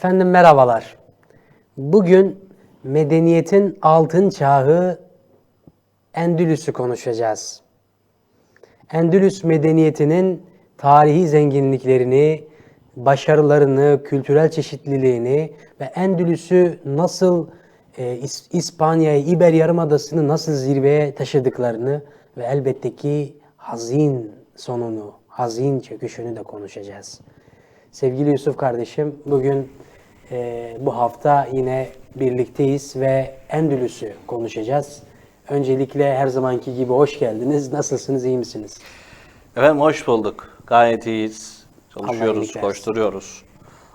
Efendim merhabalar. Bugün medeniyetin altın çağı Endülüs'ü konuşacağız. Endülüs medeniyetinin tarihi zenginliklerini, başarılarını, kültürel çeşitliliğini ve Endülüs'ü nasıl e, İs- İspanya'yı, İber Yarımadası'nı nasıl zirveye taşıdıklarını ve elbette ki hazin sonunu, hazin çöküşünü de konuşacağız. Sevgili Yusuf kardeşim, bugün e, bu hafta yine birlikteyiz ve Endülüs'ü konuşacağız. Öncelikle her zamanki gibi hoş geldiniz. Nasılsınız, iyi misiniz? Efendim hoş bulduk. Gayet iyiyiz. Allah Çalışıyoruz, versin. koşturuyoruz.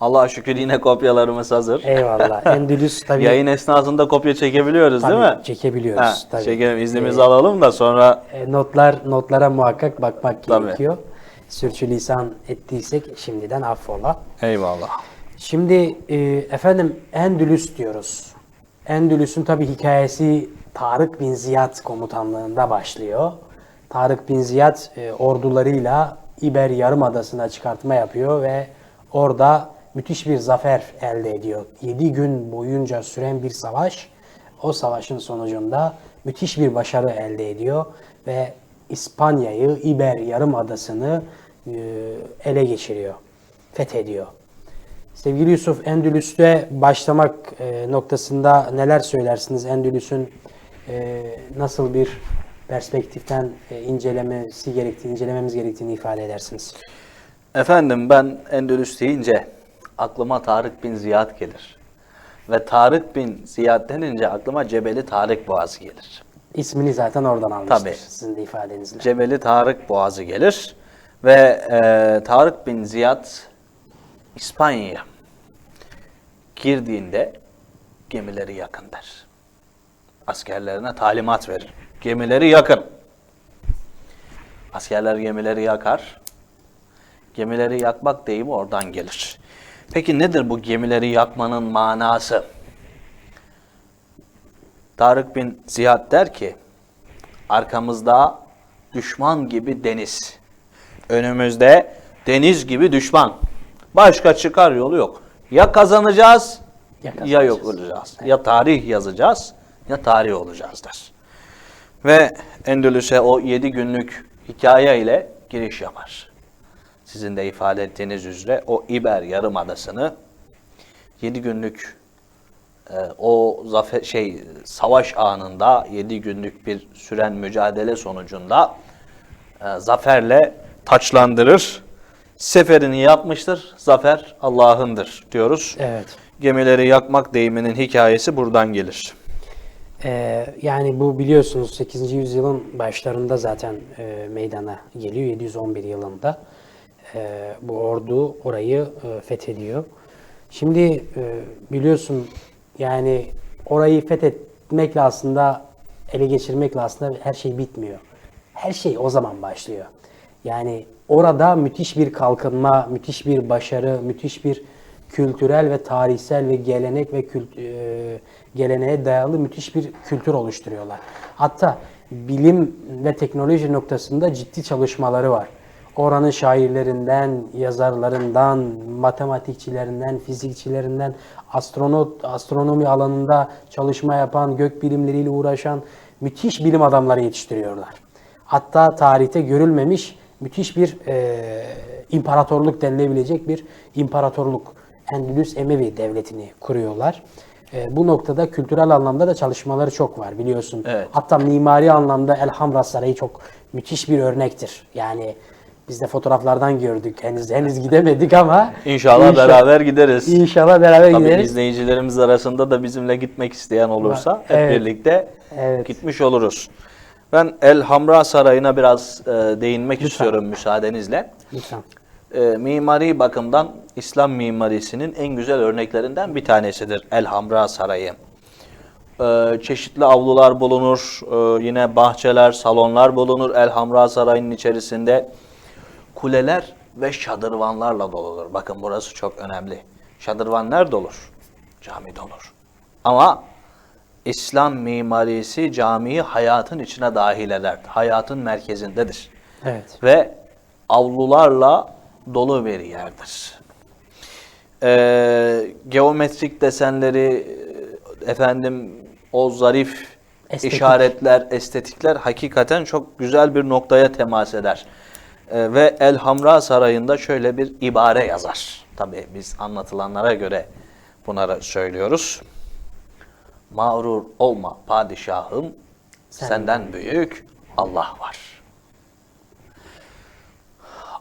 Allah'a şükür yine kopyalarımız hazır. Eyvallah. Endülüs tabii, Yayın esnasında kopya çekebiliyoruz tabii değil mi? çekebiliyoruz. Ha, tabii. çekelim, iznimizi alalım da sonra E, notlar notlara muhakkak bakmak Tabii. gerekiyor. Sürçülisan ettiysek şimdiden affola. eyvallah. Şimdi e, efendim Endülüs diyoruz. Endülüs'ün tabi hikayesi Tarık bin Ziyad komutanlığında başlıyor. Tarık bin Ziyad e, ordularıyla İber Yarımadası'na çıkartma yapıyor ve orada müthiş bir zafer elde ediyor. 7 gün boyunca süren bir savaş. O savaşın sonucunda müthiş bir başarı elde ediyor ve İspanya'yı, İber Yarımadası'nı e, ele geçiriyor, fethediyor. Sevgili Yusuf, Endülüs'te başlamak e, noktasında neler söylersiniz? Endülüs'ün e, nasıl bir perspektiften incelemesi gerektiğini, incelememiz gerektiğini ifade edersiniz. Efendim ben Endülüs deyince aklıma Tarık bin Ziyad gelir. Ve Tarık bin Ziyad denince aklıma Cebeli Tarık Boğazı gelir. İsmini zaten oradan almıştır Tabii. sizin de ifadenizle. Cebeli Tarık Boğazı gelir. Ve e, Tarık bin Ziyad İspanya'ya girdiğinde gemileri yakın der. Askerlerine talimat verir. Gemileri yakın. Askerler gemileri yakar. Gemileri yakmak deyimi oradan gelir. Peki nedir bu gemileri yakmanın manası? Tarık bin Ziyad der ki, arkamızda düşman gibi deniz. Önümüzde deniz gibi düşman. Başka çıkar yolu yok. Ya kazanacağız Ya ya, yok olacağız. Ya tarih yazacağız ya tarih olacağız der. Ve Endülüs'e o 7 günlük hikaye ile giriş yapar. Sizin de ifade ettiğiniz üzere o İber Yarımadası'nı 7 günlük o zafer şey savaş anında 7 günlük bir süren mücadele sonucunda e, zaferle taçlandırır. Seferini yapmıştır. Zafer Allah'ındır diyoruz. Evet. Gemileri yakmak deyiminin hikayesi buradan gelir. Ee, yani bu biliyorsunuz 8. yüzyılın başlarında zaten e, meydana geliyor. 711 yılında e, bu ordu orayı e, fethediyor. Şimdi e, biliyorsun yani orayı fethetmekle aslında ele geçirmekle aslında her şey bitmiyor. Her şey o zaman başlıyor. Yani orada müthiş bir kalkınma, müthiş bir başarı, müthiş bir kültürel ve tarihsel ve gelenek ve kült, e, geleneğe dayalı müthiş bir kültür oluşturuyorlar. Hatta bilim ve teknoloji noktasında ciddi çalışmaları var. Oranın şairlerinden, yazarlarından, matematikçilerinden, fizikçilerinden, astronot, astronomi alanında çalışma yapan, gök bilimleriyle uğraşan müthiş bilim adamları yetiştiriyorlar. Hatta tarihte görülmemiş müthiş bir e, imparatorluk denilebilecek bir imparatorluk. Endülüs Emevi devletini kuruyorlar. E, bu noktada kültürel anlamda da çalışmaları çok var biliyorsun. Evet. Hatta mimari anlamda Elhamra Sarayı çok müthiş bir örnektir. Yani biz de fotoğraflardan gördük. Henüz henüz gidemedik ama İnşallah inşa- beraber gideriz. İnşallah beraber Tabii gideriz. izleyicilerimiz arasında da bizimle gitmek isteyen olursa hep Evet. birlikte Evet. gitmiş oluruz. Ben El Hamra Sarayı'na biraz e, değinmek istiyorum müsaadenizle. Lütfen. E, mimari bakımdan İslam mimarisinin en güzel örneklerinden bir tanesidir El Hamra Sarayı. E, çeşitli avlular bulunur, e, yine bahçeler, salonlar bulunur El Hamra Sarayı'nın içerisinde. Kuleler ve şadırvanlarla doludur. Bakın burası çok önemli. Şadırvan nerede olur? Camide olur. Ama İslam mimarisi camiyi hayatın içine dahil eder. Hayatın merkezindedir. Evet. Ve avlularla dolu bir yerdir. e, geometrik desenleri, e, efendim o zarif Estetik. işaretler, estetikler hakikaten çok güzel bir noktaya temas eder. E, ve El Hamra Sarayı'nda şöyle bir ibare yazar. Tabii biz anlatılanlara göre bunları söylüyoruz. Mağrur olma padişahım, Sen- senden büyük Allah var.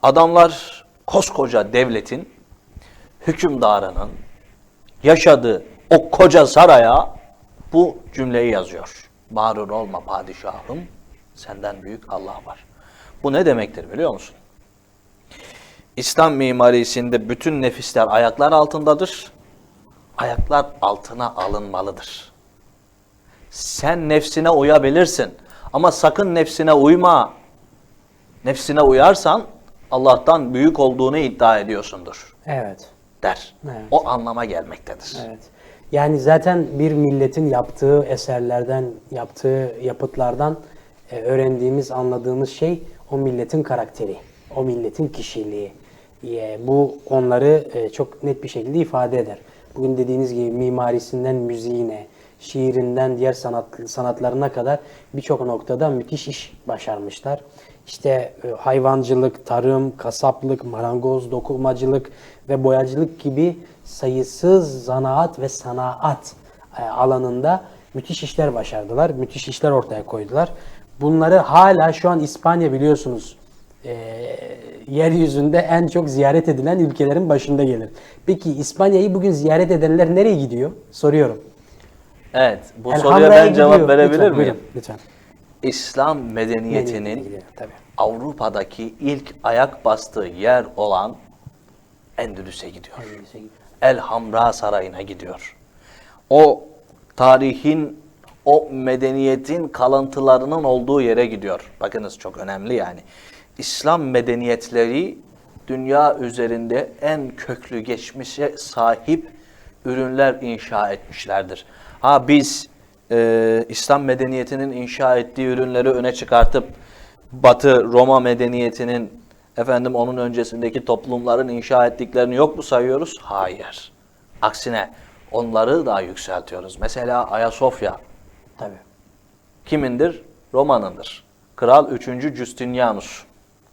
Adamlar koskoca devletin hükümdarının yaşadığı o koca saraya bu cümleyi yazıyor. Mağrur olma padişahım, senden büyük Allah var. Bu ne demektir biliyor musun? İslam mimarisinde bütün nefisler ayaklar altındadır. Ayaklar altına alınmalıdır. Sen nefsine uyabilirsin ama sakın nefsine uyma. Nefsine uyarsan Allah'tan büyük olduğunu iddia ediyorsundur Evet. der. Evet. O anlama gelmektedir. Evet. Yani zaten bir milletin yaptığı eserlerden, yaptığı yapıtlardan e, öğrendiğimiz, anladığımız şey o milletin karakteri, o milletin kişiliği. Bu onları e, çok net bir şekilde ifade eder. Bugün dediğiniz gibi mimarisinden müziğine, şiirinden diğer sanat sanatlarına kadar birçok noktada müthiş iş başarmışlar. İşte e, hayvancılık, tarım, kasaplık, marangoz, dokumacılık ve boyacılık gibi sayısız zanaat ve sanaat e, alanında müthiş işler başardılar. Müthiş işler ortaya koydular. Bunları hala şu an İspanya biliyorsunuz e, yeryüzünde en çok ziyaret edilen ülkelerin başında gelir. Peki İspanya'yı bugün ziyaret edenler nereye gidiyor? Soruyorum. Evet, bu El soruya ben cevap gidiyor. verebilir Lütfen, miyim? buyurun, lütfen. İslam medeniyetinin gidiyor? Tabii. Avrupa'daki ilk ayak bastığı yer olan Endülüs'e gidiyor. Endülüs'e gidiyor. El Hamra Sarayı'na gidiyor. O tarihin, o medeniyetin kalıntılarının olduğu yere gidiyor. Bakınız çok önemli yani. İslam medeniyetleri dünya üzerinde en köklü geçmişe sahip ürünler inşa etmişlerdir. Ha biz e, İslam medeniyetinin inşa ettiği ürünleri öne çıkartıp Batı Roma medeniyetinin efendim onun öncesindeki toplumların inşa ettiklerini yok mu sayıyoruz? Hayır. Aksine onları daha yükseltiyoruz. Mesela Ayasofya Tabii. kimindir? Roma'nındır. Kral 3. Justinianus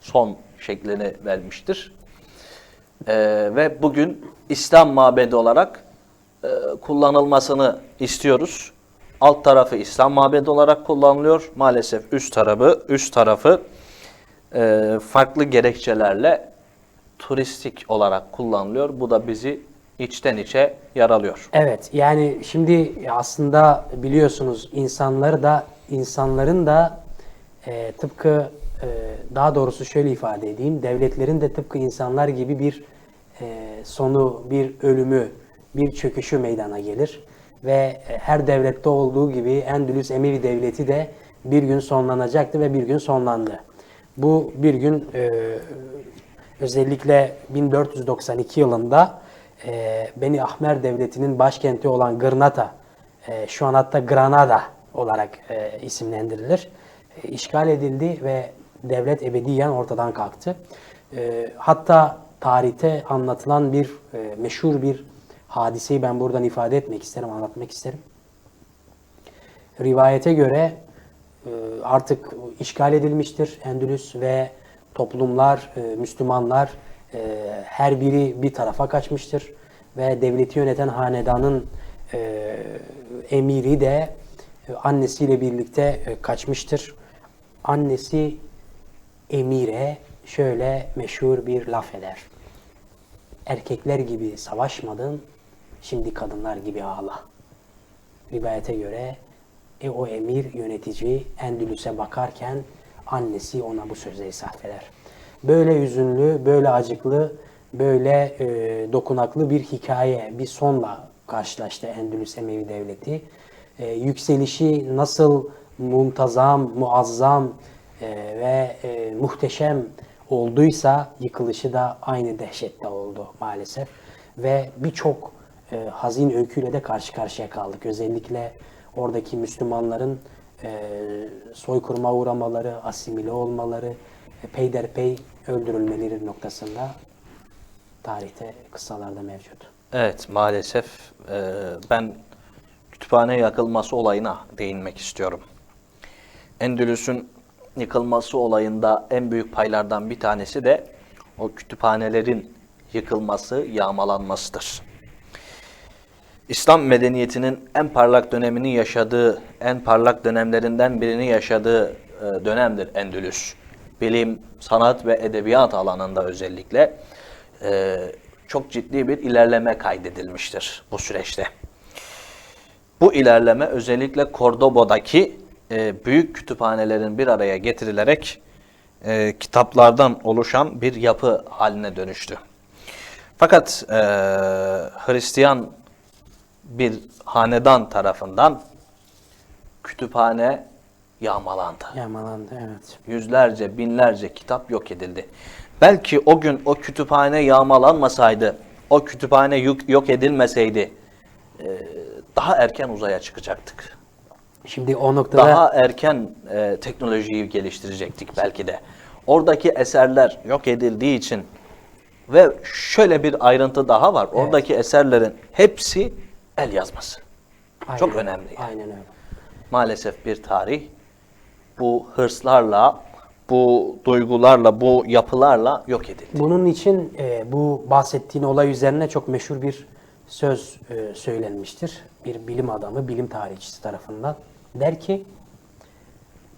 son şeklini vermiştir. Ee, ve bugün İslam mabedi olarak e, kullanılmasını istiyoruz. Alt tarafı İslam mabedi olarak kullanılıyor. Maalesef üst tarafı üst tarafı e, farklı gerekçelerle turistik olarak kullanılıyor. Bu da bizi içten içe yaralıyor. Evet yani şimdi aslında biliyorsunuz insanları da insanların da e, tıpkı e, daha doğrusu şöyle ifade edeyim devletlerin de tıpkı insanlar gibi bir e, sonu bir ölümü bir çöküşü meydana gelir ve e, her devlette olduğu gibi Endülüs Emevi Devleti de bir gün sonlanacaktı ve bir gün sonlandı. Bu bir gün e, özellikle 1492 yılında e, Beni Ahmer Devleti'nin başkenti olan Granada, e, şu an hatta Granada olarak e, isimlendirilir, e, işgal edildi ve devlet ebediyen ortadan kalktı. E, hatta tarihte anlatılan bir e, meşhur bir hadiseyi ben buradan ifade etmek isterim, anlatmak isterim. Rivayete göre e, artık işgal edilmiştir Endülüs ve toplumlar, e, Müslümanlar e, her biri bir tarafa kaçmıştır ve devleti yöneten hanedanın e, emiri de e, annesiyle birlikte e, kaçmıştır. Annesi emire şöyle meşhur bir laf eder. Erkekler gibi savaşmadın, şimdi kadınlar gibi ağla. Rivayete göre e, o emir yönetici Endülüs'e bakarken annesi ona bu sözleri sarf eder. Böyle hüzünlü, böyle acıklı, böyle e, dokunaklı bir hikaye, bir sonla karşılaştı Endülüs Emevi Devleti. E, yükselişi nasıl muntazam, muazzam e, ve e, muhteşem olduysa yıkılışı da aynı dehşette oldu maalesef. Ve birçok e, hazin öyküyle de karşı karşıya kaldık. Özellikle oradaki Müslümanların e, soykırıma uğramaları, asimile olmaları, e, peyderpey öldürülmeleri noktasında tarihte kıssalarda mevcut. Evet maalesef e, ben kütüphane yakılması olayına değinmek istiyorum. Endülüs'ün yıkılması olayında en büyük paylardan bir tanesi de o kütüphanelerin yıkılması, yağmalanmasıdır. İslam medeniyetinin en parlak dönemini yaşadığı, en parlak dönemlerinden birini yaşadığı e, dönemdir Endülüs. Bilim, sanat ve edebiyat alanında özellikle e, çok ciddi bir ilerleme kaydedilmiştir bu süreçte. Bu ilerleme özellikle Cordoba'daki e, büyük kütüphanelerin bir araya getirilerek e, kitaplardan oluşan bir yapı haline dönüştü. Fakat e, Hristiyan bir hanedan tarafından kütüphane yağmalandı. Yağmalandı evet. Yüzlerce, binlerce kitap yok edildi. Belki o gün o kütüphane yağmalanmasaydı, o kütüphane yok, yok edilmeseydi e, daha erken uzaya çıkacaktık. Şimdi o noktada Daha erken e, teknolojiyi geliştirecektik belki de. Oradaki eserler yok edildiği için ve şöyle bir ayrıntı daha var. Oradaki eserlerin hepsi el yazması. Çok Aynen, önemli yani. Aynen öyle. Maalesef bir tarih bu hırslarla, bu duygularla, bu yapılarla yok edildi. Bunun için e, bu bahsettiğin olay üzerine çok meşhur bir söz e, söylenmiştir. Bir bilim adamı, bilim tarihçisi tarafından. Der ki,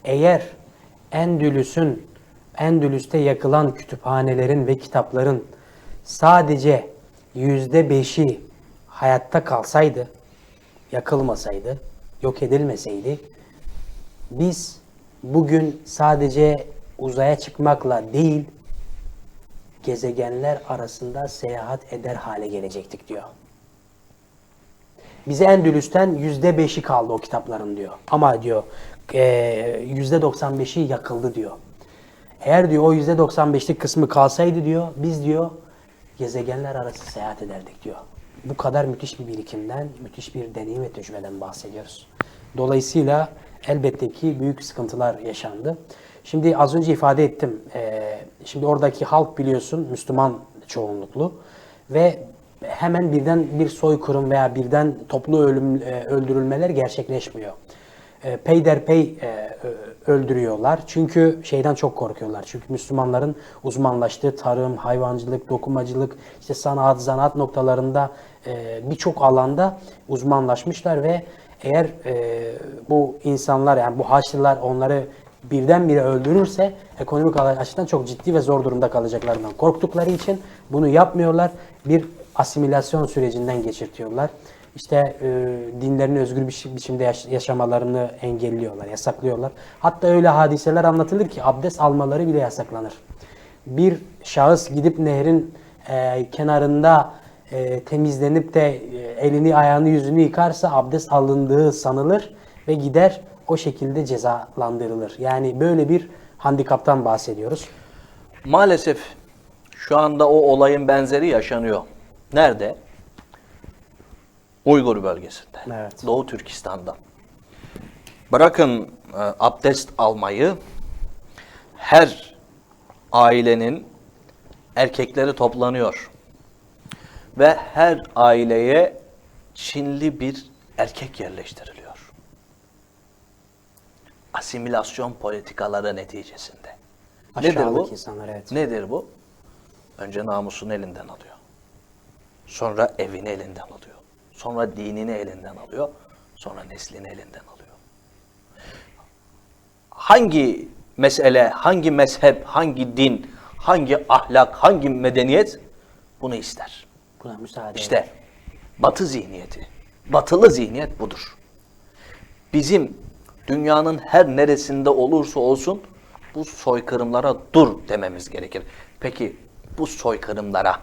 eğer Endülüs'ün, Endülüs'te yakılan kütüphanelerin ve kitapların sadece yüzde beşi hayatta kalsaydı, yakılmasaydı, yok edilmeseydi, biz bugün sadece uzaya çıkmakla değil, gezegenler arasında seyahat eder hale gelecektik diyor. Bize Endülüs'ten yüzde beşi kaldı o kitapların diyor. Ama diyor eee, yüzde 95'i yakıldı diyor. Eğer diyor o yüzde 95'lik kısmı kalsaydı diyor biz diyor gezegenler arası seyahat ederdik diyor. Bu kadar müthiş bir birikimden, müthiş bir deneyim ve tecrübeden bahsediyoruz. Dolayısıyla elbette ki büyük sıkıntılar yaşandı. Şimdi az önce ifade ettim. eee, şimdi oradaki halk biliyorsun Müslüman çoğunluklu ve hemen birden bir soykırım veya birden toplu ölüm e, öldürülmeler gerçekleşmiyor. E, peyderpey e, öldürüyorlar. Çünkü şeyden çok korkuyorlar. Çünkü Müslümanların uzmanlaştığı tarım, hayvancılık, dokumacılık, işte sanat, zanaat noktalarında e, birçok alanda uzmanlaşmışlar ve eğer e, bu insanlar yani bu Haçlılar onları birdenbire öldürürse ekonomik açıdan çok ciddi ve zor durumda kalacaklarından korktukları için bunu yapmıyorlar. Bir asimilasyon sürecinden geçirtiyorlar. İşte e, dinlerini özgür bir biçimde yaş- yaşamalarını engelliyorlar, yasaklıyorlar. Hatta öyle hadiseler anlatılır ki abdest almaları bile yasaklanır. Bir şahıs gidip nehrin e, kenarında e, temizlenip de e, elini ayağını yüzünü yıkarsa abdest alındığı sanılır ve gider o şekilde cezalandırılır. Yani böyle bir handikaptan bahsediyoruz. Maalesef şu anda o olayın benzeri yaşanıyor. Nerede? Uygur bölgesinde. Evet. Doğu Türkistan'da. Bırakın e, abdest almayı her ailenin erkekleri toplanıyor. Ve her aileye Çinli bir erkek yerleştiriliyor. Asimilasyon politikaları neticesinde. Nedir bu? İnsanlar evet. Nedir bu? Önce namusunu elinden alıyor. Sonra evini elinden alıyor. Sonra dinini elinden alıyor. Sonra neslini elinden alıyor. Hangi mesele, hangi mezhep, hangi din, hangi ahlak, hangi medeniyet bunu ister? Buna müsaade İşte batı zihniyeti, batılı zihniyet budur. Bizim dünyanın her neresinde olursa olsun bu soykırımlara dur dememiz gerekir. Peki bu soykırımlara,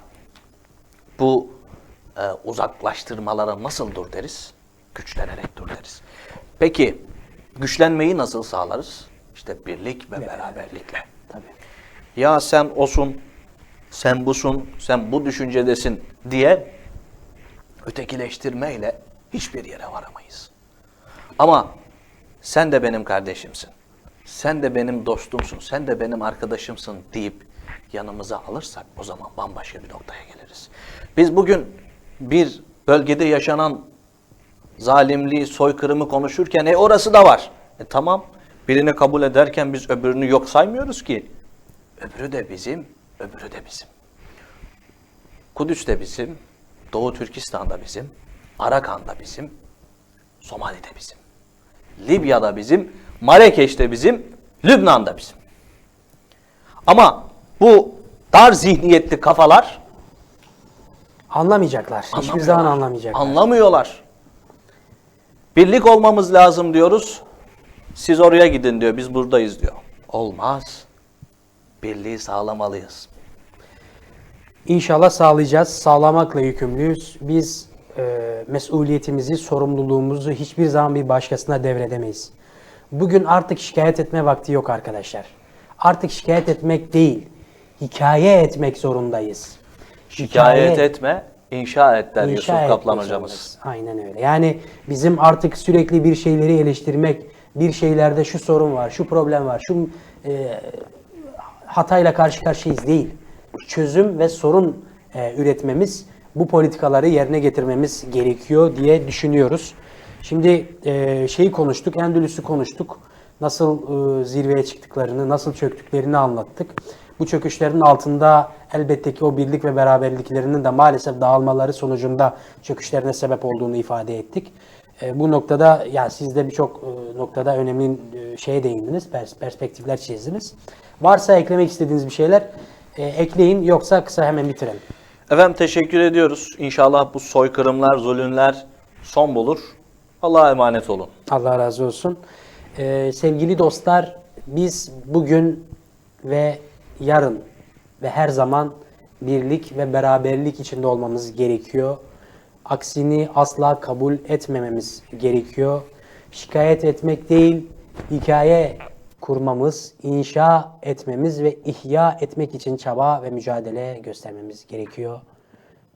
bu e, uzaklaştırmalara nasıl dur deriz? Güçlenerek dur deriz. Peki güçlenmeyi nasıl sağlarız? İşte birlik ve beraberlikle. Tabii. Ya sen osun, sen busun, sen bu düşüncedesin diye ötekileştirmeyle hiçbir yere varamayız. Ama sen de benim kardeşimsin. Sen de benim dostumsun, sen de benim arkadaşımsın deyip yanımıza alırsak o zaman bambaşka bir noktaya geliriz. Biz bugün bir bölgede yaşanan zalimliği, soykırımı konuşurken e orası da var. E tamam. Birini kabul ederken biz öbürünü yok saymıyoruz ki. Öbürü de bizim, öbürü de bizim. Kudüs de bizim, Doğu Türkistan da bizim, Arakan da bizim, Somali de bizim. Libya da bizim, Marrakeş de bizim, Lübnan da bizim. Ama bu dar zihniyetli kafalar Anlamayacaklar. Hiçbir zaman anlamayacaklar. Anlamıyorlar. Birlik olmamız lazım diyoruz. Siz oraya gidin diyor. Biz buradayız diyor. Olmaz. Birliği sağlamalıyız. İnşallah sağlayacağız. Sağlamakla yükümlüyüz. Biz e, mesuliyetimizi, sorumluluğumuzu hiçbir zaman bir başkasına devredemeyiz. Bugün artık şikayet etme vakti yok arkadaşlar. Artık şikayet etmek değil, hikaye etmek zorundayız. Şikayet etme, inşa et der İnşa Yusuf Kaplan hocamız. zorundayız. Aynen öyle. Yani bizim artık sürekli bir şeyleri eleştirmek, bir şeylerde şu sorun var, şu problem var, şu e, hatayla karşı karşıyayız değil. Çözüm ve sorun e, üretmemiz, bu politikaları yerine getirmemiz gerekiyor diye düşünüyoruz. Şimdi e, şeyi konuştuk, Endülüs'ü konuştuk. Nasıl e, zirveye çıktıklarını, nasıl çöktüklerini anlattık. Bu çöküşlerin altında elbette ki o birlik ve beraberliklerinin de maalesef dağılmaları sonucunda çöküşlerine sebep olduğunu ifade ettik. E, bu noktada ya siz de birçok e, noktada önemli e, şeye değindiniz, pers- perspektifler çizdiniz. Varsa eklemek istediğiniz bir şeyler e, ekleyin yoksa kısa hemen bitirelim. Efendim teşekkür ediyoruz. İnşallah bu soykırımlar, zulümler son bulur. Allah'a emanet olun. Allah razı olsun. Ee, sevgili dostlar, biz bugün ve yarın ve her zaman birlik ve beraberlik içinde olmamız gerekiyor. Aksini asla kabul etmememiz gerekiyor. Şikayet etmek değil, hikaye kurmamız, inşa etmemiz ve ihya etmek için çaba ve mücadele göstermemiz gerekiyor.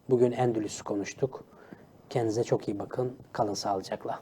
Bugün Endülüs'ü konuştuk. Kendinize çok iyi bakın. Kalın sağlıcakla.